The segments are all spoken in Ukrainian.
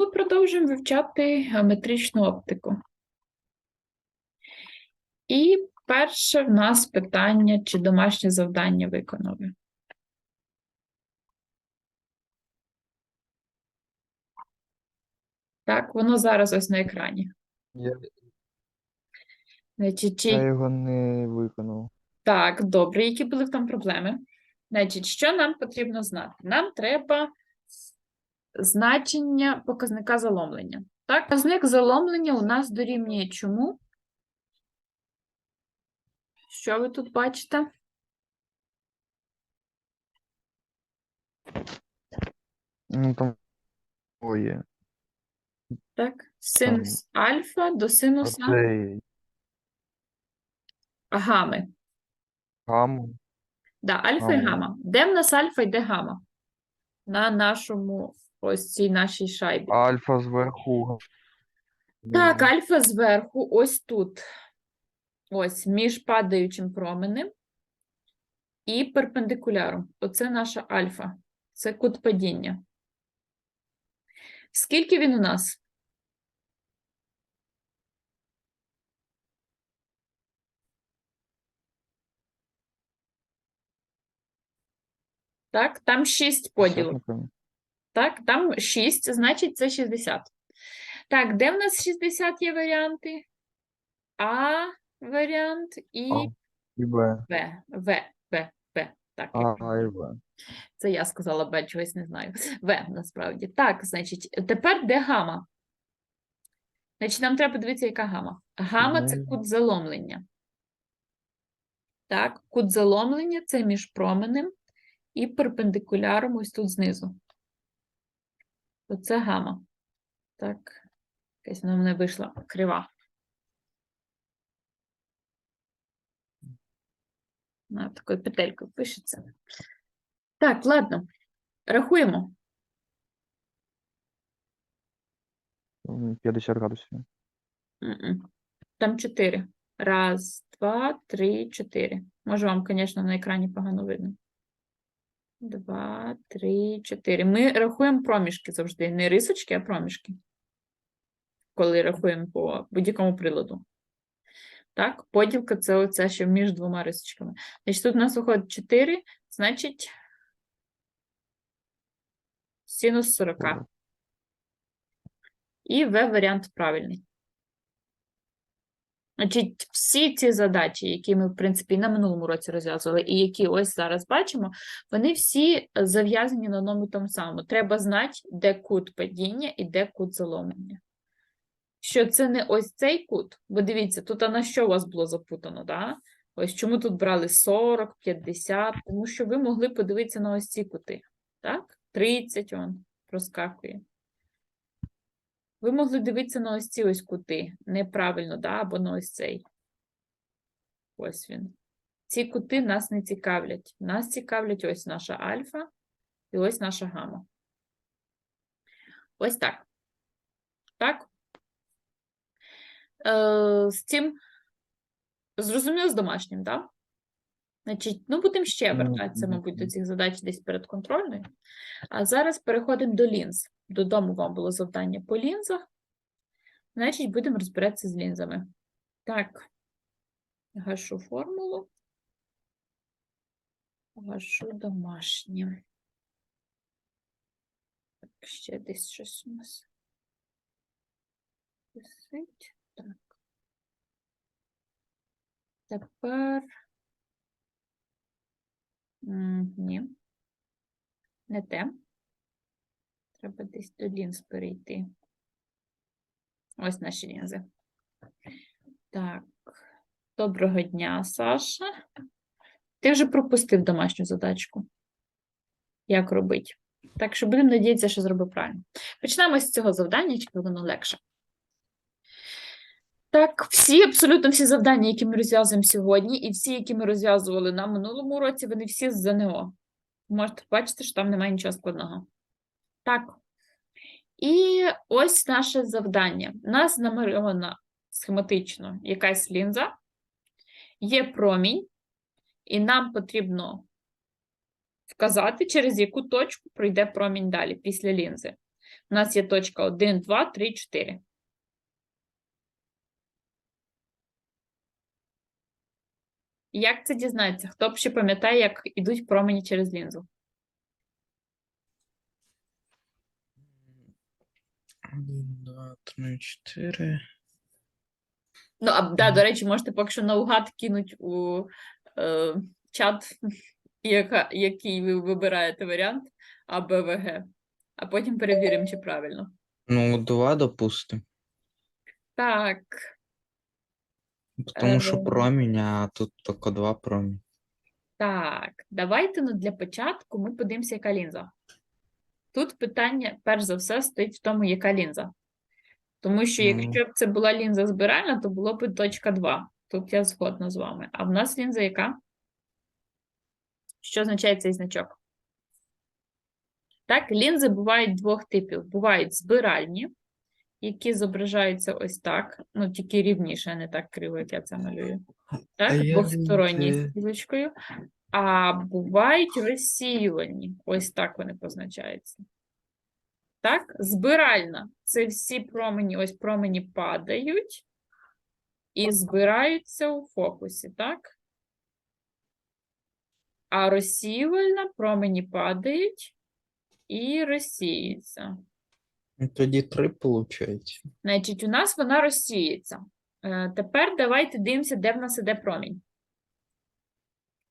ми продовжуємо вивчати геометричну оптику. І перше в нас питання, чи домашнє завдання виконали. Так, воно зараз ось на екрані. Я, Значить, чи... я його не виконав. Так, добре, які були там проблеми? Значить, що нам потрібно знати? Нам треба значення показника заломлення. Так, показник заломлення у нас дорівнює чому? Що ви тут бачите? Ну там є. Так, синус альфа до синуса Оцей гами. гаму. Да, альфа і Гамма. гама. Де в нас альфа і де гама? На нашому ось цій нашій шайбі. Альфа зверху. Так, альфа зверху, ось тут. Ось між падаючим променем і перпендикуляром. Оце наша альфа. Це кут падіння. Скільки він у нас? Так, там 6 поділок. Так, там 6, значить це 60. Так, де в нас 60 є варіанти? А варіант і А. І Б. В. В, В, В. Так, як А, і В. це я сказала Б, чогось не знаю. В, насправді. Так, значить, тепер де гама? Значить, нам треба подивитися, яка гама. Гама це Ну. кут заломлення. Так, кут заломлення це між променем і перпендикуляром ось тут знизу. Оце гама. Так, якась вона в мене вийшла крива. На такою петелькою пишеться. Так, ладно. Рахуємо. 50 градусів. Там чотири. Раз, два, три, чотири. Може, вам, звісно, на екрані погано видно. Два, три, чотири. Ми рахуємо проміжки завжди. Не рисочки, а проміжки. Коли рахуємо по будь-якому приладу. Так, поділка це оце, що між двома рисочками. Значить, тут у нас виходить 4, значить синус 40. І В варіант правильний. Значить, всі ці задачі, які ми, в принципі, на минулому році розв'язували, і які ось зараз бачимо, вони всі зав'язані на одному тому самому. Треба знати, де кут падіння і де кут заломлення. Що це не ось цей кут, бо дивіться, тут а на що у вас було запутано, да? Ось чому тут брали 40, 50, тому що ви могли подивитися на ось ці кути, так? 30 он проскакує. Ви могли дивитися на ось ці ось кути. Неправильно, да? або на ось цей. Ось він. Ці кути нас не цікавлять. Нас цікавлять ось наша альфа і ось наша гама. Ось так. Так? Е, з цим зрозуміло з домашнім, так? Значить, ну будемо ще вертатися, мабуть, до цих задач десь перед контрольною. А зараз переходимо до лінз. Додому вам було завдання по лінзах. Значить, будемо розбиратися з лінзами. Так, гашу формулу. Гашу домашнє. Так, ще десь щось у нас. Висить. Так. Тепер. Ні. Не те. Треба десь до лінз перейти. Ось наші лінзи. Так. Доброго дня, Саша. Ти вже пропустив домашню задачку. Як робити? Так що будемо надіятися, що зробив правильно. Почнемо з цього завдання, чи воно легше. Так, всі, абсолютно всі завдання, які ми розв'язуємо сьогодні, і всі, які ми розв'язували на минулому році, вони всі з ЗНО. Можете бачити, що там немає нічого складного. Так. І ось наше завдання. У нас намальована схематично якась лінза, є промінь, і нам потрібно вказати, через яку точку пройде промінь далі після лінзи. У нас є точка 1, 2, 3, 4. Як це дізнається? Хто б ще пам'ятає, як ідуть промені через лінзу? Один, два, три, чотири. Ну, а да, до речі, можете поки що наугад кинуть у е, чат, яка, який ви вибираєте варіант А, Б, В, Г. А потім перевіримо, чи правильно. Ну, два, допустим. Так, Тому що Е. промінь, а тут тільки два промінь. так. Давайте ну, для початку ми подивимося, яка лінза. Тут питання, перш за все, стоїть в тому, яка лінза. Тому що Ну. якщо б це була лінза збиральна, то було б точка 2. Тут я згодна з вами. А в нас лінза яка? Що означає цей значок? Так, лінзи бувають двох типів. Бувають збиральні, які зображаються ось так, ну тільки рівніше, а не так криво, як я це малюю. Так, лінзи- стрілочкою. А бувають розсіювальні. Ось так вони позначаються. Так, збиральна. Це всі промені, ось промені падають і збираються у фокусі, так? А розсіювальна промені падають і розсіюються. Тоді три виходить. Значить, у нас вона розсіється. Е, Тепер давайте дивимося, де в нас іде промінь.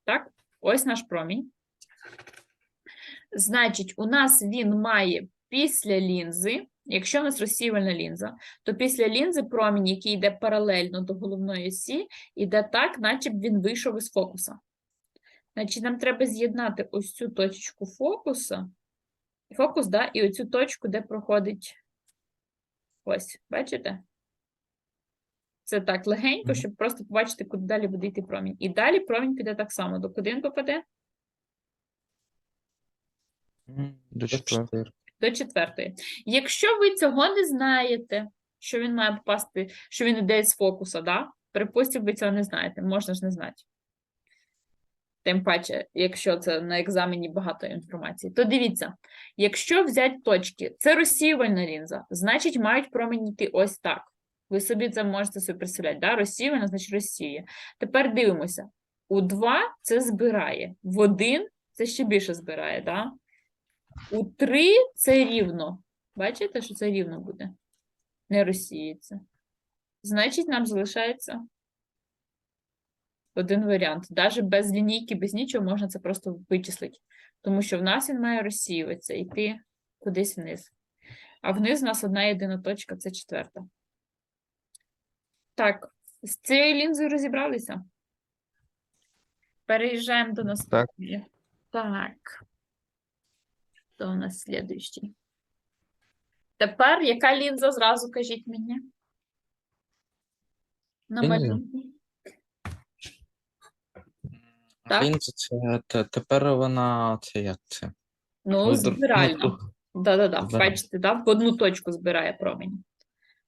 Так, ось наш промінь. Значить, у нас він має після лінзи, якщо в нас розсіювальна лінза, то після лінзи промінь, який йде паралельно до головної осі, йде так, наче б він вийшов із фокуса. Значить, нам треба з'єднати ось цю точку фокуса, фокус, да, і оцю точку, де проходить Ось, бачите? Це так легенько, щоб просто побачити, куди далі буде йти промінь. І далі промінь піде так само. До куди він попаде? До четвертої. До четвертої. Якщо ви цього не знаєте, що він має попасти, що він іде з фокуса, да? Припустимо, ви цього не знаєте, можна ж не знати. Тим паче, якщо це на екзамені багато інформації, то дивіться, якщо взяти точки, це розсіювальна лінза, значить мають промені йти ось так. Ви собі це можете собі представляти, да? розсіювальна, значить розсіює. Тепер дивимося. У 2 це збирає, в 1 це ще більше збирає, да? У 3 це рівно. Бачите, що це рівно буде? Не розсіється. Значить, нам залишається один варіант. Навіть без лінійки, без нічого можна це просто вичислити. Тому що в нас він має розсіюватися, йти кудись вниз. А вниз у нас одна єдина точка це четверта. Так, з цією лінзою розібралися. Переїжджаємо до наступної. Так. Хто у нас слідуючий? Тепер яка лінза зразу кажіть мені? На малюнку. Так. Лінза це те- тепер вона це як це? Ну, Ну, збирально. ну, Збирально. бачите, да? в одну точку збирає промінь.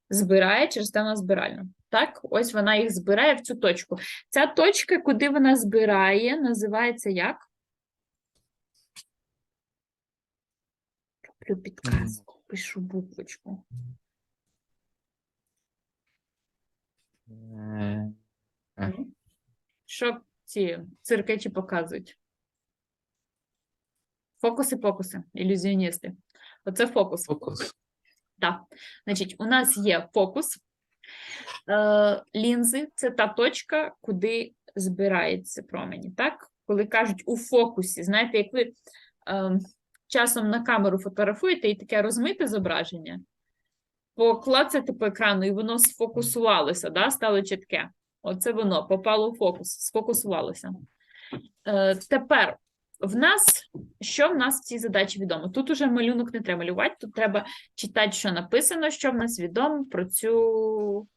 Збирає, через те вона збиральна. Так, ось вона їх збирає в цю точку. Ця точка, куди вона збирає, називається як? Роблю підказку, пишу буквочку. Е, Е. Що ці циркачі показують? Фокуси, фокуси, ілюзіоністи. Оце фокус. Фокус. Так, значить, у нас є фокус. Е, лінзи це та точка, куди збирається промені. Так? Коли кажуть у фокусі, знаєте, як ви е, часом на камеру фотографуєте і таке розмите зображення, поклацаєте по екрану, і воно сфокусувалося, да? стало чітке. Оце воно попало у фокус, сфокусувалося. Е, тепер в нас що в нас в цій задачі відомо? Тут уже малюнок не треба малювати, тут треба читати, що написано, що в нас відомо про цю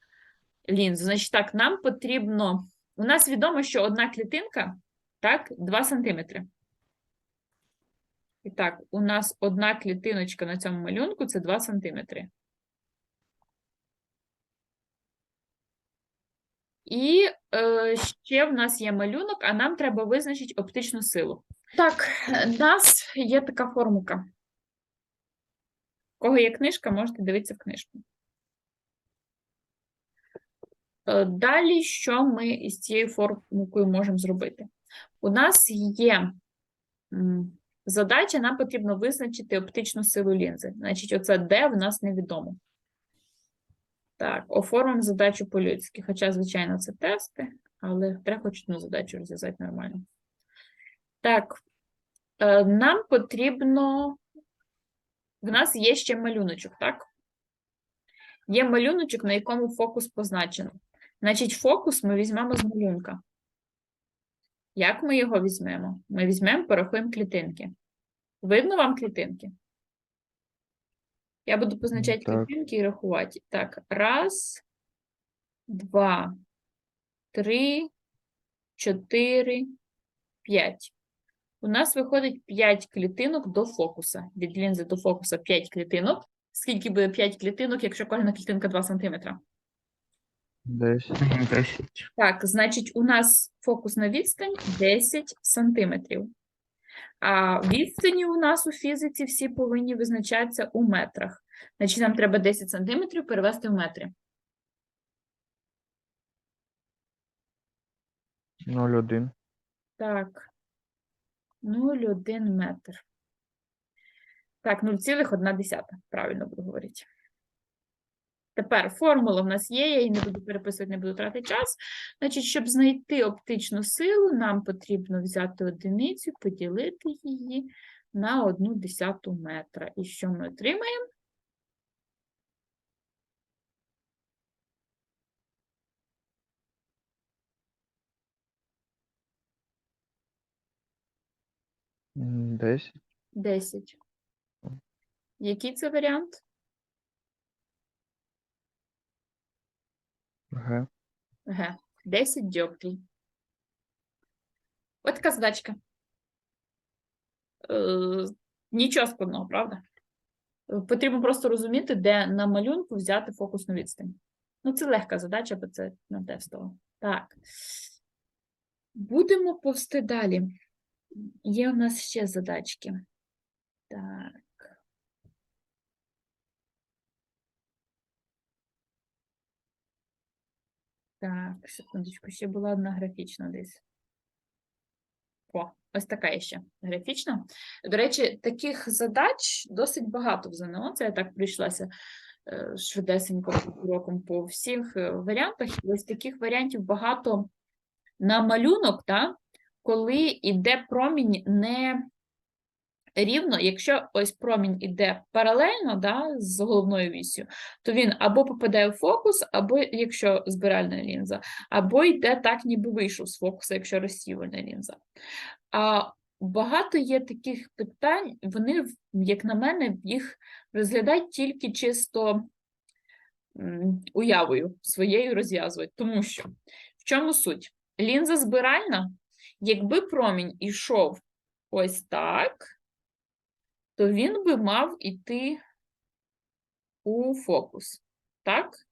лінзу. Значить, так, нам потрібно. У нас відомо, що одна клітинка, так, 2 см. І так, у нас одна клітиночка на цьому малюнку це 2 см. І е, ще в нас є малюнок, а нам треба визначити оптичну силу. Так, в нас є така формулка. кого є книжка, можете дивитися в книжку. Е, Далі, що ми із цією формулкою можемо зробити? У нас є задача, нам потрібно визначити оптичну силу лінзи. Значить, оце D в нас невідомо. Так, оформимо задачу по-людськи. Хоча, звичайно, це тести, але треба хоч одну задачу розв'язати нормально. Так, е, нам потрібно. В нас є ще малюночок, так? Є малюночок, на якому фокус позначено. Значить, фокус ми візьмемо з малюнка. Як ми його візьмемо? Ми візьмемо, порахуємо клітинки. Видно вам клітинки? Я буду позначати так. клітинки і рахувати. Так, раз, два, три, чотири, п'ять. У нас виходить 5 клітинок до фокуса. Від лінзи до фокуса 5 клітинок. Скільки буде 5 клітинок, якщо кожна клітинка 2 см? Десь. 10. Так, значить, у нас фокусна відстань 10 сантиметрів. А відстані у нас у фізиці всі повинні визначатися у метрах. Значить, нам треба 10 сантиметрів перевести в метри. 0,1. Так. 0,1 метр. Так, 0,1. Правильно буду говорити. Тепер формула в нас є, я її не буду переписувати, не буду тратити час. Значить, щоб знайти оптичну силу, нам потрібно взяти одиницю, поділити її на 1 десяту метра. І що ми отримаємо? 10. 10. Який це варіант? Г. Г. 10 діоптрій. От така задачка. Е, нічого складного, правда? Потрібно просто розуміти, де на малюнку взяти фокусну відстань. Ну, це легка задача, бо це не тестова. Так. Будемо повсти далі. Є у нас ще задачки. Так. Так, секундочку, ще була одна графічна десь. О, ось така ще графічна. До речі, таких задач досить багато в ЗНО. Це я так прийшлася е, швидесенько кроком по всіх е, варіантах. Ось таких варіантів багато на малюнок, та, коли іде промінь не рівно, якщо ось промінь іде паралельно да, з головною вісю, то він або попадає в фокус, або якщо збиральна лінза, або йде так, ніби вийшов з фокуса, якщо розсіювальна лінза. А багато є таких питань, вони, як на мене, їх розглядають тільки чисто уявою своєю розв'язують. Тому що в чому суть? Лінза збиральна, якби промінь ішов ось так, то він би мав іти у фокус. Так?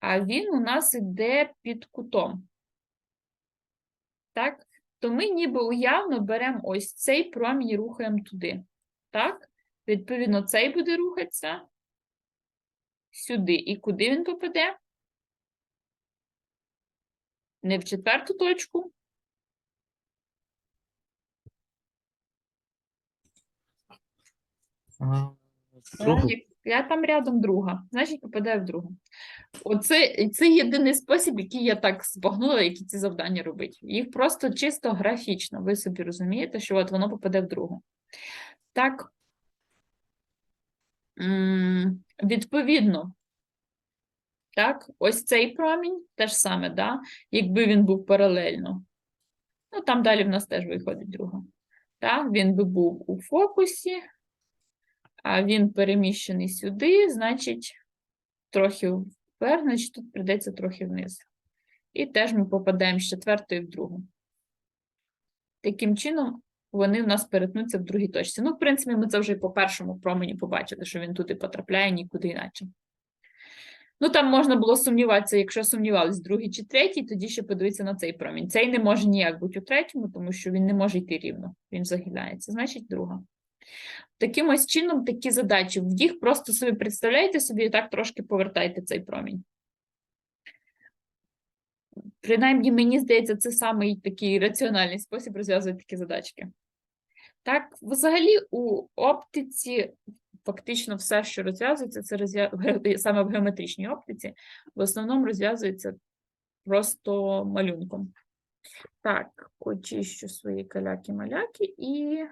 А він у нас іде під кутом. Так? То ми ніби уявно беремо ось цей промінь і рухаємо туди. Так? Відповідно, цей буде рухатися сюди. І куди він попаде? Не в четверту точку, А, А, другу. Я там рядом друга, значить попадає в другу. Оце це єдиний спосіб, який я так збагнула, які ці завдання робить. Їх просто чисто графічно. Ви собі розумієте, що от воно попаде в другу. Так, відповідно, так, ось цей промінь теж саме, да? якби він був паралельно. Ну, там далі в нас теж виходить друга. Так, він би був у фокусі, а він переміщений сюди, значить, трохи вверх, значить тут прийдеться трохи вниз. І теж ми попадаємо з четвертої в другу. Таким чином, вони в нас перетнуться в другій точці. Ну, в принципі, ми це вже і по першому промені побачили, що він туди потрапляє, нікуди іначе. Ну, там можна було сумніватися, якщо сумнівались, другий чи третій, тоді ще подивитися на цей промінь. Цей не може ніяк бути у третьому, тому що він не може йти рівно, він загинається. Значить, друга. Таким ось чином такі задачі. В їх просто собі представляєте собі і так трошки повертайте цей промінь. Принаймні, мені здається, це самий такий раціональний спосіб розв'язувати такі задачки. Так, взагалі, у оптиці фактично все, що розв'язується, це розв'я... саме в геометричній оптиці, в основному розв'язується просто малюнком. Так, очищу свої каляки-маляки і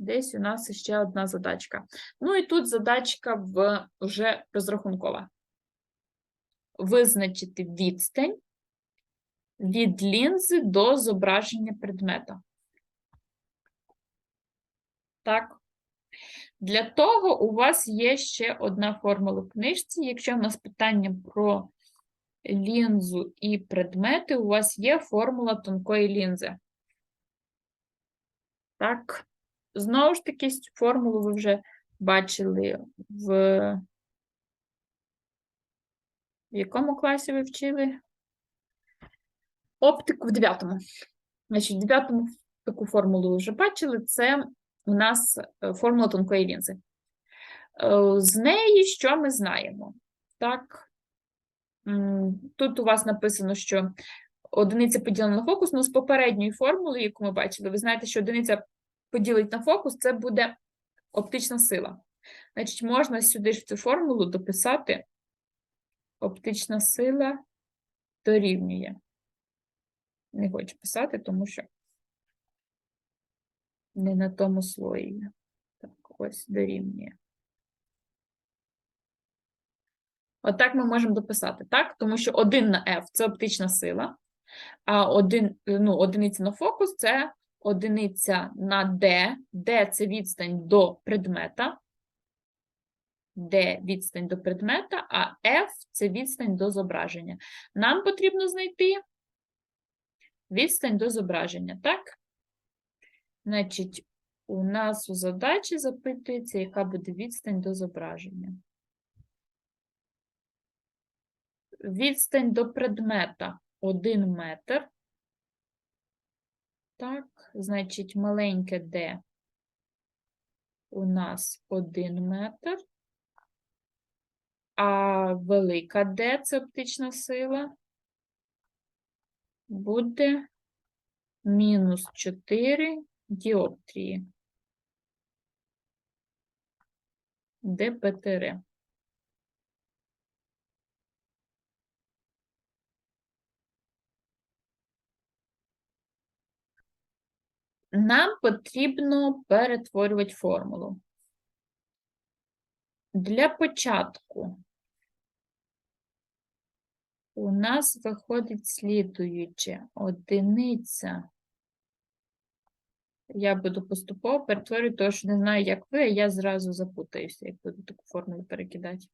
десь у нас ще одна задачка. Ну і тут задачка в вже розрахункова. Визначити відстань від лінзи до зображення предмета. Так. Для того у вас є ще одна формула в книжці. Якщо в нас питання про лінзу і предмети, у вас є формула тонкої лінзи. Так. Знову ж таки, цю формулу ви вже бачили в, в якому класі ви вчили? Оптику в 9. Значить, в 9 таку формулу ви вже бачили. Це у нас е, формула тонкої лінзи. Е, З неї що ми знаємо? Так, тут у вас написано, що одиниця поділена на фокус, ну з попередньої формули, яку ми бачили, ви знаєте, що одиниця поділить на фокус, це буде оптична сила. Значить, можна сюди ж в цю формулу дописати оптична сила дорівнює. Не хочу писати, тому що не на тому слої. Так, ось дорівнює. Отак ми можемо дописати, так? Тому що 1 на F – це оптична сила, а один, ну, одиниця на фокус – це одиниця на D. D – це відстань до предмета. D – відстань до предмета, а F – це відстань до зображення. Нам потрібно знайти відстань до зображення, так? Значить, у нас у задачі запитується, яка буде відстань до зображення. Відстань до предмета 1 метр. Так, значить, маленьке d у нас 1 метр, а велика d, це оптична сила, буде мінус 4 діоптрії. ДПТР. Нам потрібно перетворювати формулу. Для початку у нас виходить слідуюче одиниця. Я буду поступово перетворювати, тому що не знаю, як ви, а я зразу запутаюся, як буду таку формулу перекидати.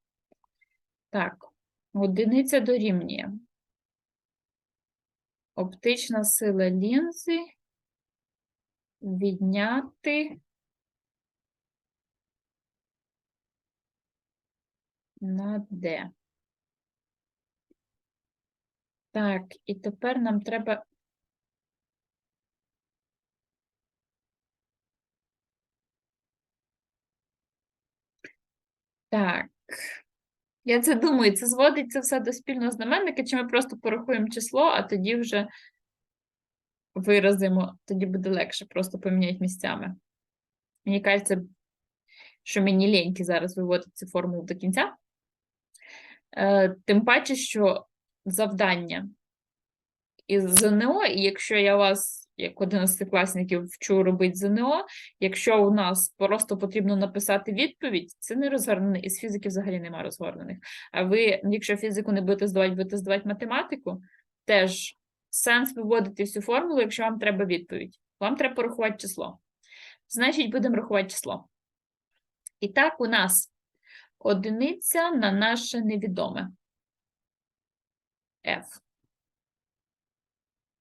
Так, одиниця дорівнює. Оптична сила лінзи відняти на D. Так, і тепер нам треба Так. Я це думаю, це зводиться все до спільного знаменника, чи ми просто порахуємо число, а тоді вже виразимо, тоді буде легше просто поміняти місцями. Мені кажеться, що мені ліньки зараз виводити цю формулу до кінця. Е, Тим паче, що завдання із ЗНО, і якщо я вас, як 11-класників, вчу робити ЗНО, якщо у нас просто потрібно написати відповідь, це не розгорнений, із фізики взагалі немає розгорнених. А ви, якщо фізику не будете здавати, будете здавати математику, теж сенс виводити всю формулу, якщо вам треба відповідь. Вам треба порахувати число. Значить, будемо рахувати число. І так, у нас одиниця на наше невідоме. F.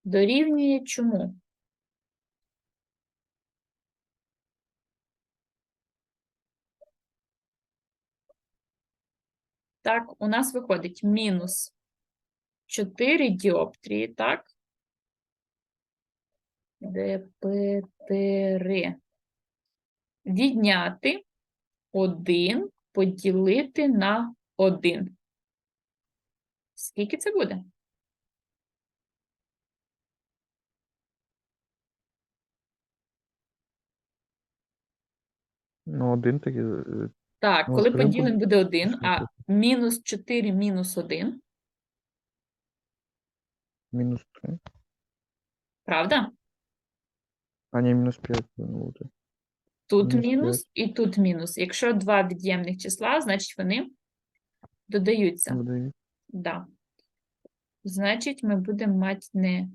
Дорівнює чому? Так, у нас виходить мінус 4 діоптрії, так? ДПТР. відняти 1 поділити на 1. Скільки це буде? Ну, один такий. е, Так, Ну, коли поділимо буде 1, а мінус 4 мінус 1, Мінус 3. правда? А ні, мінус 5 повинно бути. Тут Мінус мінус і тут мінус. Якщо два від'ємних числа, значить вони додаються. Буде. Да. Значить, ми будемо мати не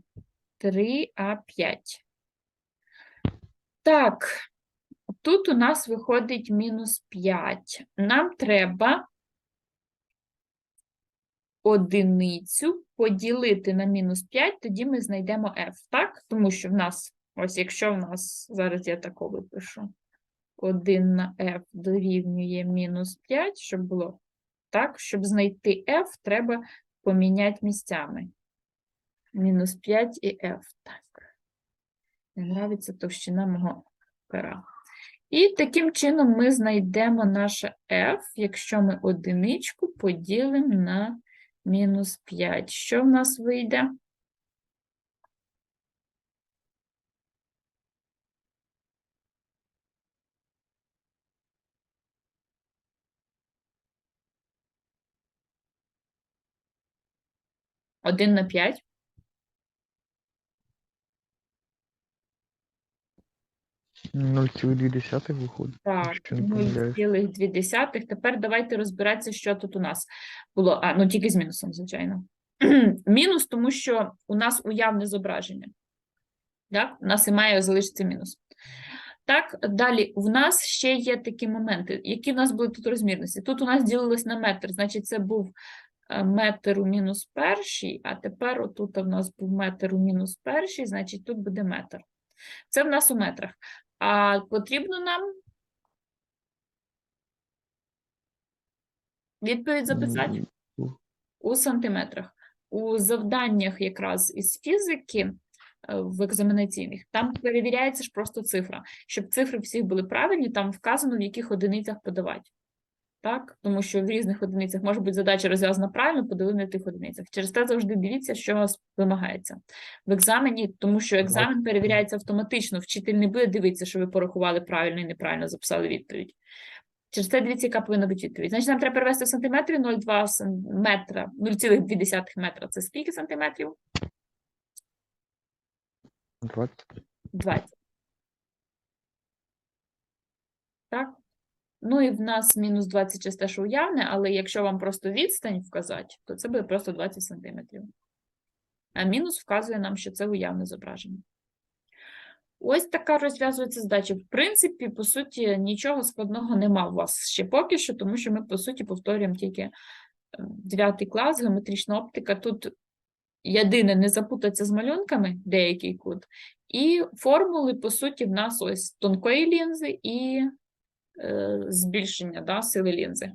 3, а 5. Так, тут у нас виходить мінус 5. Нам треба одиницю поділити на мінус 5, тоді ми знайдемо f, так? Тому що в нас, ось якщо в нас, зараз я тако випишу, 1 на f дорівнює мінус 5, щоб було так, щоб знайти f, треба поміняти місцями. Мінус 5 і f. Так. Не нравиться товщина мого пера. І таким чином ми знайдемо наше f, якщо ми одиничку поділимо на мінус 5. Що в нас вийде? Один на 5. 0,2 виходить. Так, якщо не помиляюсь. 0,2. Тепер давайте розбиратися, що тут у нас було. А, ну тільки з мінусом, звичайно. Мінус, тому що у нас уявне зображення. Так? У нас і має залишитися мінус. Так, далі в нас ще є такі моменти. Які в нас були тут розмірності? Тут у нас ділилось на метр, значить, це був е, метр у мінус перший, а тепер отут у нас був метр у мінус перший, значить тут буде метр. Це в нас у метрах. А потрібно нам відповідь записати у сантиметрах. У завданнях якраз із фізики е, в екзаменаційних, там перевіряється ж просто цифра. Щоб цифри всіх були правильні, там вказано, в яких одиницях подавати. Так? Тому що в різних одиницях може бути задача розв'язана правильно, подали на тих одиницях. Через те завжди дивіться, що у вас вимагається. В екзамені, тому що екзамен перевіряється автоматично, вчитель не буде дивитися, що ви порахували правильно і неправильно записали відповідь. Через це дивіться, яка повинна бути відповідь. Значить, нам треба перевести в сантиметри 0,2 см, 0,2 метра. Це скільки сантиметрів? 20. 20. Так. Ну і в нас мінус 20 часте, що уявне, але якщо вам просто відстань вказати, то це буде просто 20 сантиметрів. А мінус вказує нам, що це уявне зображення. Ось така розв'язується задача. В принципі, по суті, нічого складного нема у вас ще поки що, тому що ми, по суті, повторюємо тільки 9 клас, геометрична оптика. Тут єдине не запутатися з малюнками, деякий кут, і формули, по суті, в нас ось тонкої лінзи і е, збільшення да, сили лінзи.